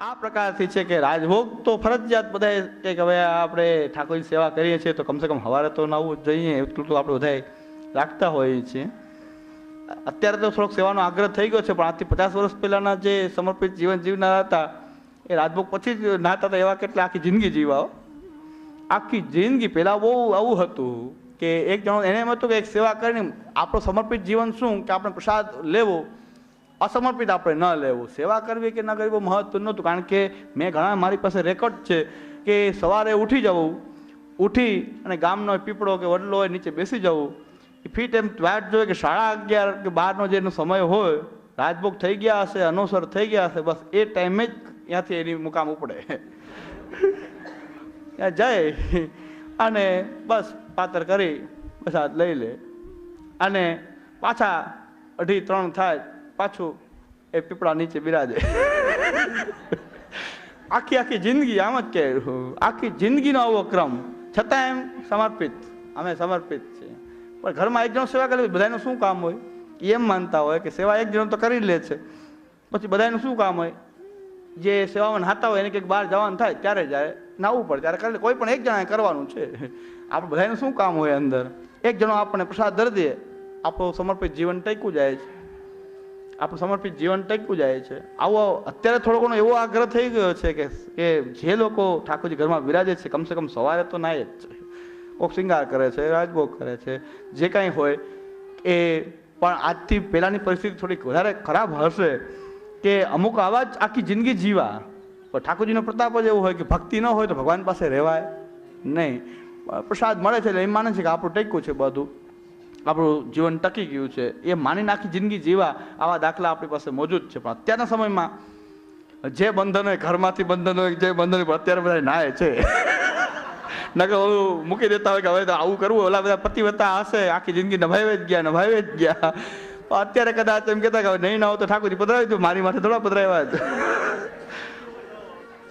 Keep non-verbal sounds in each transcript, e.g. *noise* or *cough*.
આ પ્રકારથી છે કે રાજભોગ તો ફરજિયાત બધાએ કે હવે આપણે ઠાકોરની સેવા કરીએ છીએ તો કમસે કમ હવારે તો નવું જોઈએ, એટલું તો આપણે બધાએ રાખતા હોઈએ છીએ. અત્યારે તો થોડોક સેવાનો આગ્રહ થઈ ગયો છે, પણ આજથી પચાસ વર્ષ પહેલાંના જે સમર્પિત જીવન જીવનારા હતા, એ રાજભોગ પછી જ નાતા હતા એવા કેટલા આખી જિંદગી જીવાઓ આખી જિંદગી પહેલાં બહુ આવું હતું. કે એક જણો એને એમ હતું કે એક સેવા કરીને આપણું સમર્પિત જીવન શું કે આપણે પ્રસાદ લેવો, અસમર્પિત આપણે ન લેવું. સેવા કરવી કે ન કરવી બહુ મહત્વ નહોતું. કારણ કે મેં ઘણા મારી પાસે રેકોર્ડ છે કે સવારે ઉઠી જવું, ઉઠી અને ગામનો પીપળો કે વડલો હોય નીચે બેસી જવું. એ ફીટ એમ વાટ જોઈએ કે સાડા અગિયાર કે બારનો જેનો સમય હોય, રાજભોગ થઈ ગયા હશે, અનુસર થઈ ગયા હશે, બસ એ ટાઈમે જ ત્યાંથી એની મુકામ ઉપડે. *laughs* ત્યાં જાય. અને બસ પાતર કરી, બસ હાથ લઈ લે. અને પાછા અઢી ત્રણ થાય, પાછું એ પીપળા નીચે બિરાજે. આખી આખી જિંદગી આમ જ કે આખી જિંદગીનો આવો ક્રમ. છતાં એમ સમર્પિત. અમે સમર્પિત છીએ. પણ ઘરમાં એક જણો સેવા કરે બધાનું શું કામ હોય? એમ માનતા હોય કે સેવા એક જણો તો કરી લે છે. પછી બધાનું શું કામ હોય? જે સેવામાં નાતા હોય એને કંઈક બહાર જવાનું થાય, ત્યારે જાય. નાવું પડે ત્યારે, કારણ કોઈ પણ એક જણાએ કરવાનું છે. આપણે બધાને શું કામ હોય અંદર? એક જણો આપણને પ્રસાદ ધરી દે, આપણું સમર્પિત જીવન ટક્યું જાય છે. આપણું સમર્પિત જીવન ટક્યું જાય છે. આવો અત્યારે થોડો ઘણો એવો આગ્રહ થઈ ગયો છે કે કે જે લોકો ઠાકોરજી ઘરમાં બિરાજે છે, કમસે કમ સવારે તો નાય જ છે. કોક શૃંગાર કરે છે, રાજભોગ કરે છે, જે કાંઈ હોય, એ પણ આજથી પહેલાંની પરિસ્થિતિ થોડીક વધારે ખરાબ હશે. કે અમુક આવા જ આખી જિંદગી જીવા. પણ ઠાકોરજીનો પ્રતાપ જ એવો હોય કે ભક્તિ ન હોય તો ભગવાન પાસે રહેવાય નહીં. પ્રસાદ મળે છે એટલે એમ માને છે કે આપણું ટેક્યું છે બધું. આપણું જીવન ટકી ગયું છે. એ માનીને આખી જિંદગી જીવા આવા દાખલા આપણી પાસે મોજૂદ છે. પણ અત્યારના સમયમાં જે બંધન હોય, ઘરમાંથી બંધન હોય, જે બંધન હોય અત્યારે બધા નાય છે. *laughs* નકર ઓલું મૂકી દેતા હોય કે હવે તો આવું કરવું ઓલા બધા પતિવતા હશે. આખી જિંદગી નભાવે જ ગયા, નભાવે જ ગયા. અત્યારે કદાચ એમ કહેતા કે નહીં ના હોય તો ઠાકોરજી પધરાવી દો, મારી માથે થોડા પધરાવ્યા છે.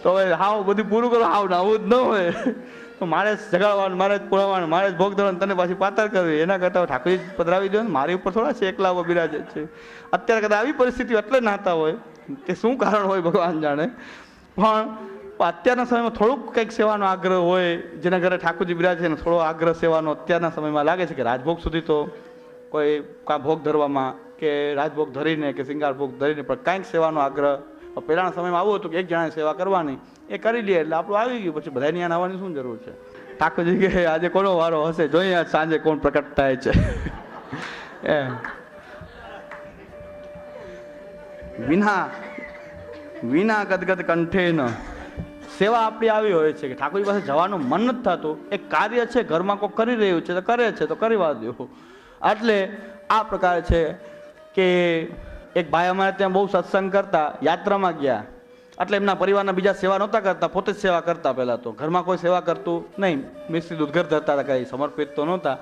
તો હવે હાવ બધું પૂરું કરો, હાવ નાવું જ ન હોય. તો મારે જગાડવાનું, મારે જ પુરાવાનું મારે જ ભોગ ધરવાનું, તને પાછી પાતર કરવી. એના કરતાં ઠાકોરજી પધરાવી દો ને, મારી ઉપર થોડા છે એકલા બિરાજે છે. અત્યારે કદાચ આવી પરિસ્થિતિ એટલે નાતા હોય કે શું કારણ હોય ભગવાન જાણે. પણ અત્યારના સમયમાં થોડુંક કંઈક સેવાનો આગ્રહ હોય, જેના ઘરે ઠાકોરજી બિરાજે છે થોડો આગ્રહ સેવાનો અત્યારના સમયમાં લાગે છે કે રાજભોગ સુધી તો કોઈ કાં ભોગ ધરવામાં કે રાજભોગ ધરીને કે શિંગાર ભોગ ધરીને, પણ કાંઈક સેવાનો આગ્રહ. પહેલાંના સમયમાં આવું હતું કે એક જણાને સેવા કરવાની, એ કરી લઈએ એટલે આપણું આવી ગયું. પછી બધાની ત્યાં આવવાની શું જરૂર છે? ઠાકોરજી કે આજે કોનો વારો હશે? જોઈએ આજ સાંજે કોણ પ્રકટ થાય છે. *laughs* એમ. વિના વિના ગદગદ કંઠે ન સેવા આપણી આવી હોય છે કે ઠાકોરજી પાસે જવાનું મન નથી થતું. એક કાર્ય છે, ઘરમાં કોઈ કરી રહ્યું છે, તો કરે છે, તો કરવા દો એટલે આ પ્રકાર છે કે એક ભાઈ અમારે ત્યાં બહુ સત્સંગ કરતા, યાત્રામાં ગયા. એટલે એમના પરિવારના બીજા સેવા નહોતા કરતા, પોતે જ સેવા કરતા પહેલાં તો. ઘરમાં કોઈ સેવા કરતું નહીં. મિશ્રી દૂધઘર ધરતા હતા કંઈ, સમર્પિત તો નહોતા.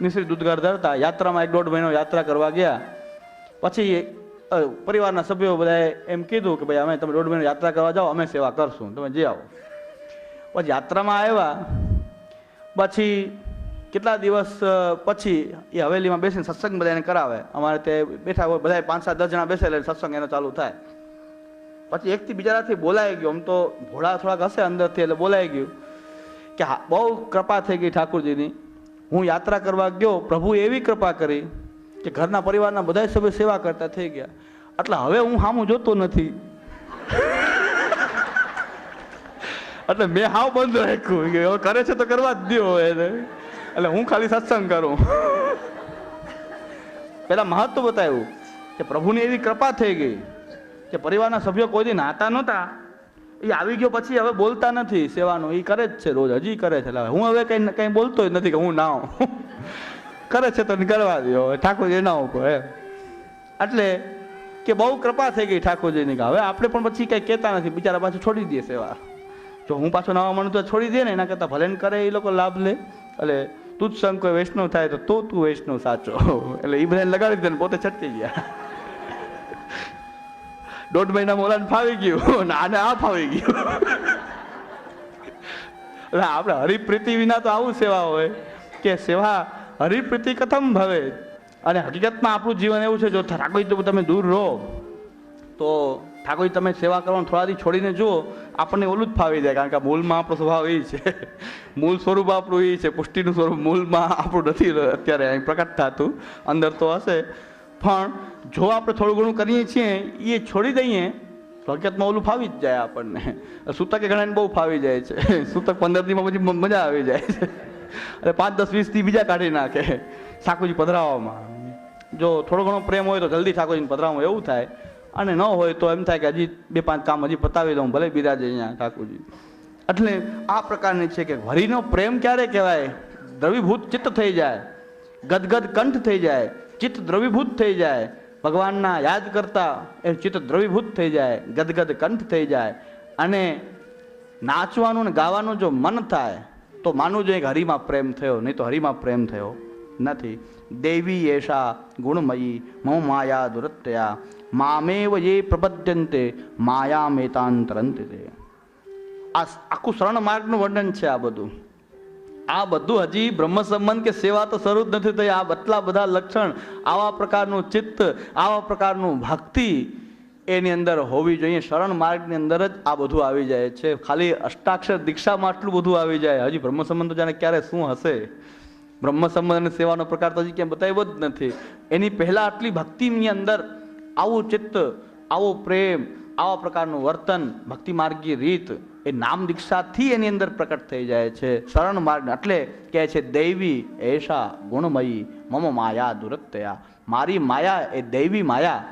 મિશ્રી દૂધઘર ધરતા, યાત્રામાં એક દોઢ મહિનો યાત્રા કરવા ગયા. પછી પરિવારના સભ્યો બધાએ એમ કીધું કે ભાઈ, અમે તમે દોઢ મહિનો યાત્રા કરવા જાઓ, અમે સેવા કરશું. તમે જે આવો. પછી યાત્રામાં આવ્યા. પછી કેટલા દિવસ પછી એ હવેલીમાં બેસીને સત્સંગ બધા એને કરાવે? અમારે તે બેઠા હોય બધા પાંચ સાત દસ જણા બેસે એટલે સત્સંગ એનો ચાલુ થાય. પછી એકથી બીજાથી બોલાઈ ગયો. આમ તો ભોળા થોડાક હશે અંદરથી એટલે બોલાઈ ગયું કે હા, બહુ કૃપા થઈ ગઈ ઠાકુરજીની. હું યાત્રા કરવા ગયો પ્રભુએ એવી કૃપા કરી કે ઘરના પરિવારના બધા સભ્ય સેવા કરતા થઈ ગયા. એટલે હવે હું સામું જોતો નથી. *laughs* એટલે મેં હાવ બંધ રાખ્યું. કરે છે તો કરવા જ દો એને. એટલે હું ખાલી સત્સંગ કરું. પેલા મહત્વ બતાવ્યું કે પ્રભુની એવી કૃપા થઈ ગઈ કે પરિવારના સભ્યો કોઈ દી નાતા નહોતા. એ આવી ગયો પછી હવે બોલતા નથી સેવાનું. એ કરે જ છે રોજ, હજી કરે છે. એટલે હું હવે કંઈ કંઈ બોલતો નથી કે હું ના કરે છે તો કરવા દો ઠાકોરજી ના ઉપર એમ. એટલે કે બહુ કૃપા થઈ ગઈ ઠાકોરજીની કે હવે આપણે પણ પછી કંઈ કહેતા નથી. બિચારા પાછું છોડી દઈએ સેવા. જો હું પાછો નવા મને તો છોડી દે ને, એના કરતાં ભલે કરે એ લોકો લાભ લે. એટલે તું જ કોઈ વૈષ્ણવ થાય તો તો તું વૈષ્ણવ સાચો. એટલે એ બધાને લગાડી દે ને પોતે છટકી ગયા. દોઢ મહિના મોલાને ફાવી ગયું આને આ ફાવી ગયું. એટલે આપણે હરિપ્રીતિ વિના તો આવું સેવા હોય કે સેવા હરિપ્રીતિ કથમ ભવે. અને હકીકતમાં આપણું જીવન એવું છે, જો ઠાકોર તો તમે દૂર રહો. તો ઠાકોર તમે સેવા કરવાનું થોડાથી છોડીને જુઓ, આપણને ઓલું જ ફાવી જાય, કારણ કે મૂળમાં આપણો સ્વભાવ એ છે. મૂળ સ્વરૂપ આપણું એ છે, પુષ્ટિનું સ્વરૂપ મૂળમાં આપણું નથી અત્યારે અહીં પ્રકટ થતું, અંદર તો હશે. પણ જો આપણે થોડું ઘણું કરીએ છીએ, એ છોડી દઈએ હકીકતમાં ઓલું ફાવી જ જાય આપણને. સૂતકે ઘણાને બહુ ફાવી જાય છે. સૂતક પંદર દીમાં પછી મજા આવી જાય છે. અને પાંચ દસ વીસ દી બીજા કાઢી નાખે. ઠાકોરજી પધરાવવામાં જો થોડો ઘણો પ્રેમ હોય તો જલ્દી ઠાકોરજીને પધરાવવામાં એવું થાય. અને ન હોય તો એમ થાય કે હજી બે પાંચ કામ હજી પતાવી દઉં, ભલે બિરાજે અહીંયા ઠાકોરજી. એટલે આ પ્રકારની છે કે હરિનો પ્રેમ ક્યારે કહેવાય? દ્રવીભૂત ચિત્ત થઈ જાય, ગદગદ કંઠ થઈ જાય, ચિત્ત દ્રવીભૂત થઈ જાય, ભગવાનના યાદ કરતા એ ચિત્ત દ્રવીભૂત થઈ જાય, ગદગદ કંઠ થઈ જાય. અને નાચવાનું ને ગાવાનું જો મન થાય, તો માનવું જોઈએ કે હરિમાં પ્રેમ થયો, નહીં તો હરિમાં પ્રેમ થયો નથી. દેવી એશા ગુણમયી મો માયા દુરત્યા મામેવ યે પ્રપદ્યંતે માયા મેતાંતરંતે તે આ આખું શરણ માર્ગનું વર્ણન છે આ બધું. આ બધું હજી બ્રહ્મ સંબંધ કે સેવા તો શરૂ જ નથી થઈ. આ આટલા બધા લક્ષણ, આવા પ્રકારનું ચિત્ત, આવા પ્રકારનું ભક્તિ એની અંદર હોવી જોઈએ. શરણ માર્ગની અંદર જ આ બધું આવી જાય છે. ખાલી અષ્ટાક્ષર દીક્ષામાં આટલું બધું આવી જાય. હજી બ્રહ્મ સંબંધ જાણે ક્યારે શું હશે? બ્રહ્મ સંબંધ અને સેવાનો પ્રકાર તો હજી ક્યાંય બતાવ્યો જ નથી. એની પહેલાં આટલી ભક્તિની અંદર આવું ચિત્ત, આવો પ્રેમ, આવા પ્રકારનું વર્તન ભક્તિ માર્ગી રીત એ નામ દીક્ષાથી એની અંદર પ્રકટ થઈ જાય છે. શરણ માર્ગ એટલે કહે છે, દૈવી એશા ગુણમયી, મમ માયા દુરક્તયા મારી માયા એ દૈવી માયા.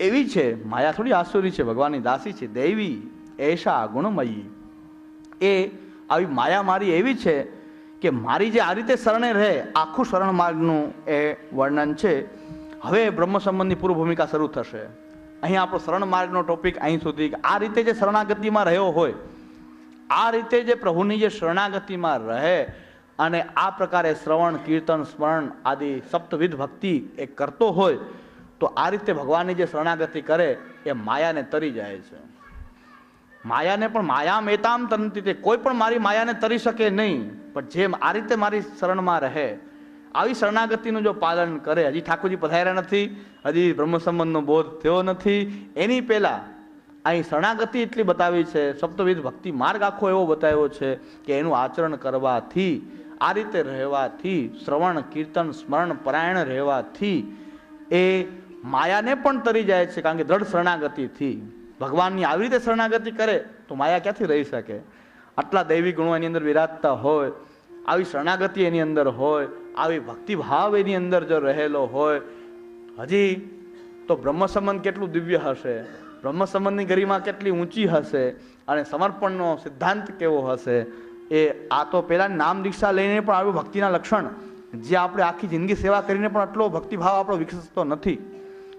એવી છે, માયા થોડી આસુરી છે, ભગવાનની દાસી છે. દૈવી એશા ગુણમયી. એ આવી માયા મારી એવી છે કે મારી જે આ રીતે શરણે રહે, આખું શરણ માર્ગનું એ વર્ણન છે. હવે બ્રહ્મ સંબંધની પૂર્વ ભૂમિકા શરૂ થશે. અહીં આપણો શરણ માર્ગનો ટોપિક અહીં સુધી. આ રીતે જે શરણાગતિમાં રહ્યો હોય, આ રીતે જે પ્રભુની જે શરણાગતિમાં રહે, અને આ પ્રકારે શ્રવણ, કીર્તન, સ્મરણ આદિ સપ્તવિધ ભક્તિ એ કરતો હોય, તો આ રીતે ભગવાનની જે શરણાગતિ કરે એ માયાને તરી જાય છે. માયાને પણ માયા મેતામ તનતી તે કોઈ પણ મારી માયાને તરી શકે નહીં, પણ જેમ આ રીતે મારી શરણમાં રહે આવી શરણાગતિનું જો પાલન કરે, હજી ઠાકોરજી પધાર્યા નથી, હજી બ્રહ્મ સંબંધનો બોધ થયો નથી, એની પહેલાં અહીં શરણાગતિ એટલી બતાવી છે, સપ્તવિધ ભક્તિ માર્ગ આખો એવો બતાવ્યો છે કે એનું આચરણ કરવાથી, આ રીતે રહેવાથી, શ્રવણ, કીર્તન, સ્મરણ, પરાયણ રહેવાથી એ માયાને પણ તરી જાય છે, કારણ કે દ્રઢ શરણાગતિથી. ભગવાનની આવી રીતે શરણાગતિ કરે, તો માયા ક્યાંથી રહી શકે? આટલા દૈવી ગુણો એની અંદર વિરાજતા હોય, આવી શરણાગતિ એની અંદર હોય આવી ભક્તિભાવ એની અંદર જો રહેલો હોય, હજી તો બ્રહ્મ સંબંધ કેટલું દિવ્ય હશે? બ્રહ્મ સંબંધની ગરિમા કેટલી ઊંચી હશે? અને સમર્પણનો સિદ્ધાંત કેવો હશે? એ આ તો પહેલાં નામ દીક્ષા લઈને પણ આવ્યું ભક્તિના લક્ષણ. જે આપણે આખી જિંદગી સેવા કરીને પણ આટલો ભક્તિભાવ આપણો વિકસતો નથી.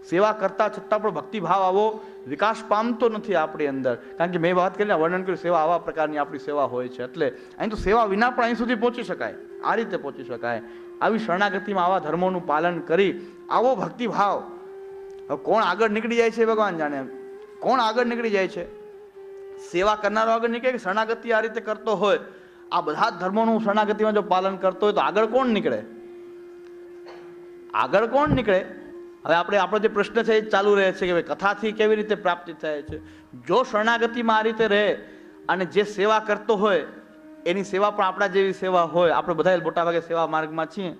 સેવા કરતા છતાં પણ ભક્તિભાવ આવો વિકાસ પામતો નથી આપણી અંદર. કારણ કે મેં વાત કરીને વર્ણન કર્યું, સેવા આવા પ્રકારની આપણી સેવા હોય છે. એટલે અહીં તો સેવા વિના પણ અહીં સુધી પહોંચી શકાય. આ રીતે પહોંચી શકાય. આવી શરણાગતિમાં આવા ધર્મોનું પાલન કરી આવો ભક્તિભાવ. કોણ આગળ નીકળી જાય છે ભગવાન જાણે? કોણ આગળ નીકળી જાય છે? સેવા કરનારો આગળ નીકળે કે શરણાગતિ આ રીતે કરતો હોય? આ બધા ધર્મોનું શરણાગતિમાં જો પાલન કરતો હોય તો આગળ કોણ નીકળે? આગળ કોણ નીકળે? હવે આપણે, આપણો જે પ્રશ્ન છે એ ચાલુ રહે છે કે ભાઈ કથાથી કેવી રીતે પ્રાપ્તિ થાય છે? જો શરણાગતિમાં આ રીતે રહે અને જે સેવા કરતો હોય એની સેવા પણ આપણા જેવી સેવા હોય, આપણે બધા મોટાભાગે સેવા માર્ગમાં છીએ.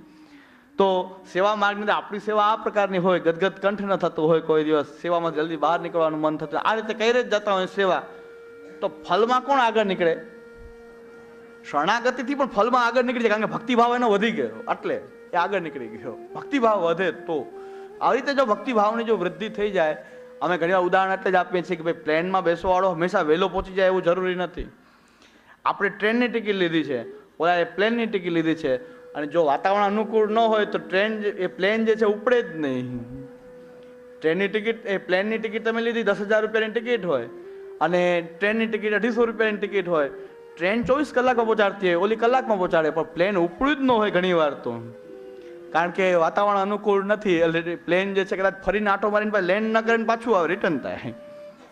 તો સેવા માર્ગની અંદર આપણી સેવા આ પ્રકારની હોય, ગદગદ કંઠ ન થતું હોય કોઈ દિવસ, સેવામાં જલ્દી બહાર નીકળવાનું મન થતું આ રીતે કઈ રીતે જતા હોય સેવા? તો ફલમાં કોણ આગળ નીકળે? શરણાગતિથી પણ ફલમાં આગળ નીકળી જાય, કારણ કે ભક્તિભાવ એનો વધી ગયો, એટલે એ આગળ નીકળી ગયો. ભક્તિભાવ વધે તો. આવી રીતે જો ભક્તિભાવની જો વૃદ્ધિ થઈ જાય, અમે ઘણીવાર ઉદાહરણ એટલે જ આપીએ છીએ કે ભાઈ, પ્લેનમાં બેસવાવાળો હંમેશા વહેલો પહોંચી જાય એવું જરૂરી નથી. આપણે ટ્રેનની ટિકિટ લીધી છે ઓલા પ્લેનની ટિકિટ લીધી છે અને જો વાતાવરણ અનુકૂળ ન હોય તો ટ્રેન એ પ્લેન જે છે ઉપડે જ નહીં. ટ્રેનની ટિકિટ, એ પ્લેનની ટિકિટ તમે લીધી, દસ હજાર રૂપિયાની ટિકિટ હોય અને ટ્રેનની ટિકિટ અઢીસો રૂપિયાની ટિકિટ હોય. ટ્રેન ચોવીસ કલાકમાં પહોંચાડતી હોય, ઓલી કલાકમાં પહોંચાડે, પણ પ્લેન ઉપડ્યું જ ન હોય ઘણી વાર તો. કારણ કે વાતાવરણ અનુકૂળ નથી એટલે પ્લેન જે છે કદાચ ફરીને આટો મારીને લેન્ડ ન કરીને પાછું આવે રિટર્ન થાય.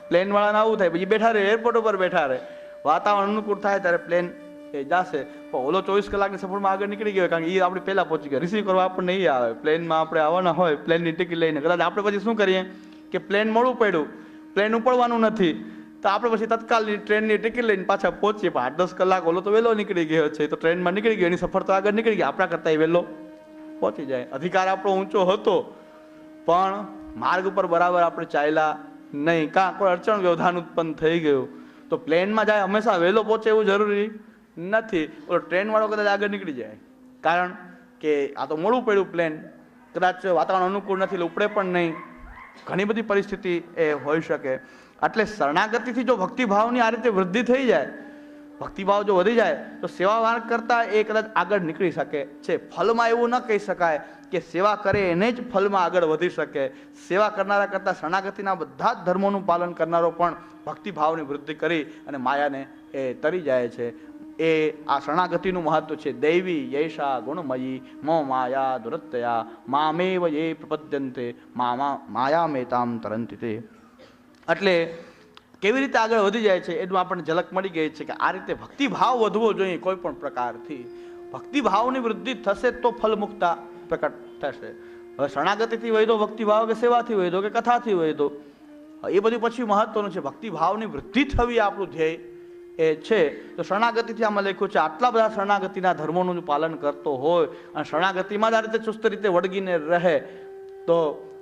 પ્લેનવાળાને આવું થાય, પછી બેઠા રહે એરપોર્ટ ઉપર બેઠા રહે. વાતાવરણ અનુકૂળ થાય ત્યારે પ્લેન એ જશે. પણ ઓલો ચોવીસ કલાકની સફરમાં આગળ નીકળી ગયો, કારણ કે એ આપણે પહેલાં પહોંચી ગયા. રિસીવ કરવા આપણને નહીં આવે. પ્લેનમાં આપણે આવવાના હોય પ્લેનની ટિકિટ લઈને. કદાચ આપણે પછી શું કરીએ? કે પ્લેન મોડું પડ્યું. પ્લેન ઉપડવાનું નથી. તો આપણે પછી તત્કાલની ટ્રેનની ટિકિટ લઈને પાછા પહોંચીએ. પણ આઠ દસ કલાક ઓલો તો વહેલો નીકળી ગયો છે. તો ટ્રેનમાં નીકળી ગયો. એની સફર તો આગળ નીકળી ગઈ. આપણા કરતાં વહેલો પહોંચી જાય. અધિકાર આપણો ઊંચો હતો. પણ માર્ગ ઉપર બરાબર આપણે ચાલ્યા નહીં. કાં કોઈ અડચણ, વ્યવધાન ઉત્પન્ન થઈ ગયું. તો પ્લેનમાં જાય, હંમેશા વહેલો પહોંચે એવું જરૂરી નથી. ઓલો ટ્રેનવાળો કદાચ આગળ નીકળી જાય. કારણ કે આ તો મોડું પડ્યું પ્લેન. કદાચ વાતાવરણ અનુકૂળ નથી ઉપડે પણ નહીં. ઘણી બધી પરિસ્થિતિ એ હોઈ શકે. એટલે શરણાગતિથી જો ભક્તિભાવની આ રીતે વૃદ્ધિ થઈ જાય ભક્તિભાવ જો વધી જાય, તો સેવા માર્ગ કરતાં એ કદાચ આગળ નીકળી શકે. છે, ફલમાં એવું ન કહી શકાય કે સેવા કરે એને જ ફલમાં આગળ વધી શકે. સેવા કરનારા કરતાં શરણાગતિના બધા જ ધર્મોનું પાલન કરનારો પણ ભક્તિભાવની વૃદ્ધિ કરી અને માયાને એ તરી જાય છે. એ આ શરણાગતિનું મહત્વ છે. દૈવી યૈષા ગુણમયી મો માયા દુરત્તયા, મામેવ યે પ્રપદ્યંતે, મામા માયા મેતામ તરંતિ એટલે કેવી રીતે આગળ વધી જાય છે એનું આપણને ઝલક મળી ગઈ છે કે આ રીતે ભક્તિભાવ વધવો જોઈએ કોઈ પણ પ્રકારથી. ભક્તિભાવની વૃદ્ધિ થશે તો ફલમુક્તા પ્રકટ થશે. હવે શરણાગતિથી વૈદો ભક્તિભાવ કે સેવાથી વૈદો કે કથાથી વૈદો? એ બધું પછી મહત્વનું છે. ભક્તિભાવની વૃદ્ધિ થવી આપણું ધ્યેય એ છે. તો શરણાગતિથી આમાં લખ્યું છે, આટલા બધા શરણાગતિના ધર્મોનું પાલન કરતો હોય અને શરણાગતિમાં જ આ રીતે ચુસ્ત રીતે વળગીને રહે તો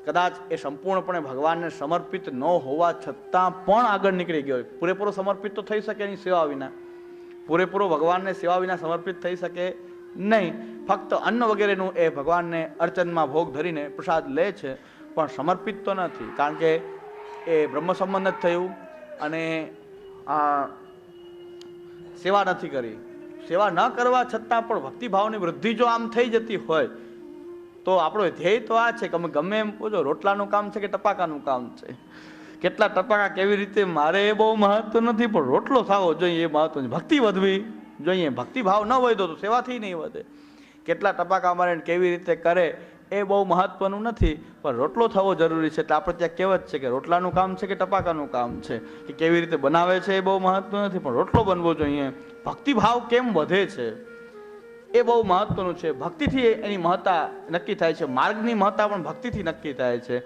કદાચ એ સંપૂર્ણપણે ભગવાનને સમર્પિત ન હોવા છતાં પણ આગળ નીકળી ગયો હોય. પૂરેપૂરો સમર્પિત તો થઈ શકે એની સેવા વિના. પૂરેપૂરો ભગવાનને સેવા વિના સમર્પિત થઈ શકે નહીં. ફક્ત અન્ન વગેરેનું એ ભગવાનને અર્ચનમાં ભોગ ધરીને પ્રસાદ લે છે, પણ સમર્પિત તો નથી. કારણ કે એ બ્રહ્મ સંબંધ જ થયું અને આ સેવા નથી કરી. સેવા ન કરવા છતાં પણ ભક્તિભાવની વૃદ્ધિ જો આમ થઈ જતી હોય તો આપણો ધ્યેય તો આ છે કે અમે ગમે એમ પૂછો, રોટલાનું કામ છે કે ટપાકાનું કામ છે? કેટલા ટપાકા કેવી રીતે? મારે એ બહુ મહત્વ નથી, પણ રોટલો થવો જોઈએ એ મહત્વ ભક્તિ વધવી જોઈએ. ભક્તિભાવ ન વધો તો સેવાથી નહીં વધે. કેટલા ટપાકા મારે કેવી રીતે કરે એ બહુ મહત્વનું નથી, પણ રોટલો થવો જરૂરી છે. એટલે આપણે ત્યાં કહેવત છે કે રોટલાનું કામ છે કે ટપાકાનું કામ છે? કે કેવી રીતે બનાવે છે એ બહુ મહત્વ નથી, પણ રોટલો બનવો જોઈએ. ભક્તિભાવ કેમ વધે છે? એ બહુ મહત્વનું છે. ભક્તિથી એની મહત્તા નક્કી થાય છે. માર્ગની મહત્તા પણ ભક્તિથી નક્કી થાય છે.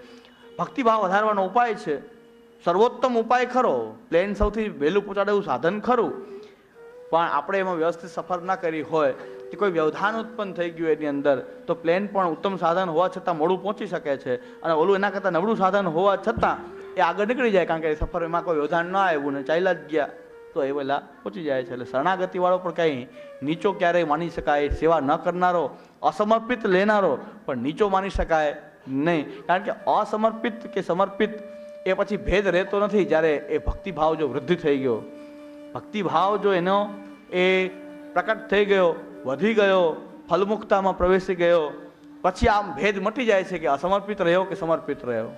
ભક્તિભાવ વધારવાનો ઉપાય છે. સર્વોત્તમ ઉપાય ખરો. પ્લેન સૌથી વહેલું પહોંચાડે એવું સાધન ખરું. પણ આપણે એમાં વ્યવસ્થિત સફર ના કરી હોય કે કોઈ વ્યવધાન ઉત્પન્ન થઈ ગયું એની અંદર, તો પ્લેન પણ ઉત્તમ સાધન હોવા છતાં મોડું પહોંચી શકે છે. અને ઓલું એના કરતાં નબળું સાધન હોવા છતાં એ આગળ નીકળી જાય, કારણ કે સફર એમાં કોઈ વ્યવધાન ન આવ્યું ને ચાલ્યા જ ગયા. તો એ વહેલા પહોંચી જાય છે. એટલે શરણાગતિવાળો પણ કંઈ નીચો ક્યારેય માની શકાય, સેવા ન કરનારો, અસમર્પિત લેનારો, પણ નીચો માની શકાય નહીં. કારણ કે અસમર્પિત કે સમર્પિત એ પછી ભેદ રહેતો નથી જ્યારે એ ભક્તિભાવ જો વૃદ્ધિ થઈ ગયો. ભક્તિભાવ જો એનો એ પ્રકટ થઈ ગયો, વધી ગયો, ફલમુક્તામાં પ્રવેશી ગયો, પછી આમ ભેદ મટી જાય છે કે અસમર્પિત રહ્યો કે સમર્પિત રહ્યો.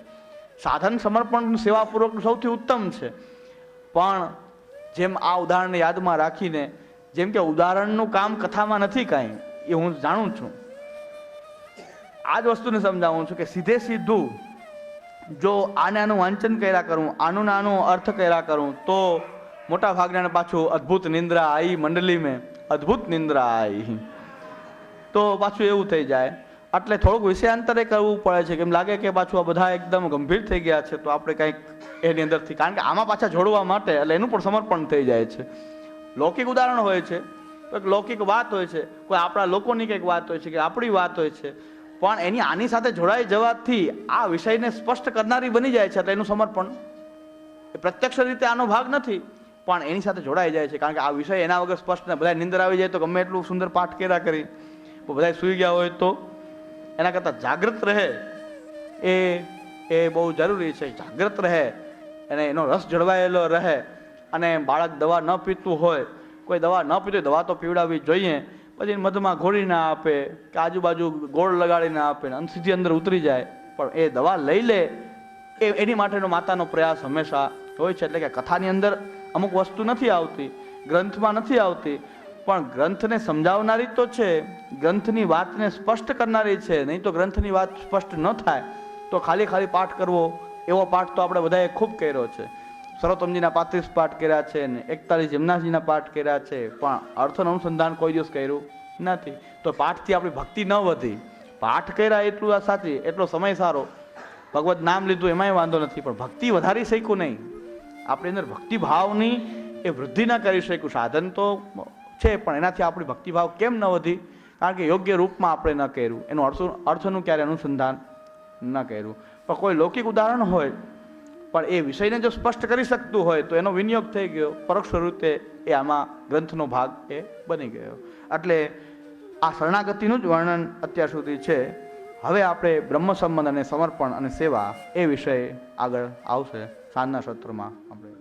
સાધન સમર્પણ સેવાપૂર્વક સૌથી ઉત્તમ છે. પણ જેમ આ ઉદાહરણને યાદમાં રાખીને, જેમ કે ઉદાહરણનું કામ કથામાં નથી કાંઈ, એ હું જાણું છું. આ જ વસ્તુને સમજાવું છું કે સીધે સીધું જો આને આનું વાંચન કર્યા કરું, આનું નાનું અર્થ કર્યા કરું, તો મોટા ભાગના પાછું અદ્ભુત નિંદ્રા આવી મંડલી મેં, અદ્ભુત નિંદ્રા આવી તો પાછું એવું થઈ જાય એટલે થોડુંક વિષયાંતરે કરવું પડે છે કેમ લાગે કે પાછું આ બધા એકદમ ગંભીર થઈ ગયા છે, તો આપણે કંઈક એની અંદરથી, કારણ કે આમાં પાછા જોડવા માટે, એટલે એનું પણ સમર્પણ થઈ જાય છે. લૌકિક ઉદાહરણ હોય છે, કોઈક લૌકિક વાત હોય છે, કોઈ આપણા લોકોની કંઈક વાત હોય છે, કે આપણી વાત હોય છે, પણ એની આની સાથે જોડાઈ જવાથી આ વિષયને સ્પષ્ટ કરનારી બની જાય છે, એટલે એનું સમર્પણ. એ પ્રત્યક્ષ રીતે આનો ભાગ નથી, પણ એની સાથે જોડાઈ જાય છે, કારણ કે આ વિષય એના વગર સ્પષ્ટ ને બધા નિંદર આવી જાય તો ગમે એટલું સુંદર પાઠ કર્યા કરી બધા સૂઈ ગયા હોય તો એના કરતાં જાગૃત રહે એ એ બહુ જરૂરી છે. જાગૃત રહે અને એનો રસ જળવાયેલો રહે. અને બાળક દવા ન પીતું હોય, કોઈ દવા ન પીતું દવા તો પીવડાવવી જોઈએ, પછી મધમાં ઘોળી ના આપે, કે આજુબાજુ ગોળ લગાડી ના આપે, ને સીધી અંદર ઉતરી જાય. પણ એ દવા લઈ લે, એ, એની માટેનો માતાનો પ્રયાસ હંમેશા હોય છે. એટલે કે કથાની અંદર અમુક વસ્તુ નથી આવતી, ગ્રંથમાં નથી આવતી પણ ગ્રંથને સમજાવનારી તો છે, ગ્રંથની વાતને સ્પષ્ટ કરનારી છે, નહીં તો ગ્રંથની વાત સ્પષ્ટ ન થાય, તો ખાલી ખાલી પાઠ કરવો, એવો પાઠ તો આપણે બધાએ ખૂબ કર્યો છે. સરોત્તમજીના પાંત્રીસ પાઠ કર્યા છે ને એકતાલીસ જમનાજીના પાઠ કર્યા છે, પણ અર્થનું અનુસંધાન કોઈ દિવસ કર્યું નથી. તો પાઠથી આપણી ભક્તિ ન વધી. પાઠ કર્યા એટલું આ સાચી, એટલો સમય સારો. ભગવત નામ લીધું એમાંય વાંધો નથી, પણ ભક્તિ વધારી શક્યું નહીં. આપણી અંદર ભક્તિભાવની એ વૃદ્ધિ ના કરી શક્યું. સાધન તો છે, પણ એનાથી આપણી ભક્તિભાવ કેમ ન વધી? કારણ કે યોગ્ય રૂપમાં આપણે ન કર્યું. એનું અર્થ, અર્થનું ક્યારે અનુસંધાન ન કર્યું. પણ કોઈ લૌકિક ઉદાહરણ હોય, પણ એ વિષયને જો સ્પષ્ટ કરી શકતું હોય, તો એનો વિનિયોગ થઈ ગયો. પરોક્ષ રૂપે એ આમાં ગ્રંથનો ભાગ એ બની ગયો. એટલે આ શરણાગતિનું જ વર્ણન અત્યાર સુધી છે. હવે આપણે બ્રહ્મ સંબંધ અને સમર્પણ અને સેવા એ વિષય આગળ આવશે સાંજના સત્રમાં આપણે.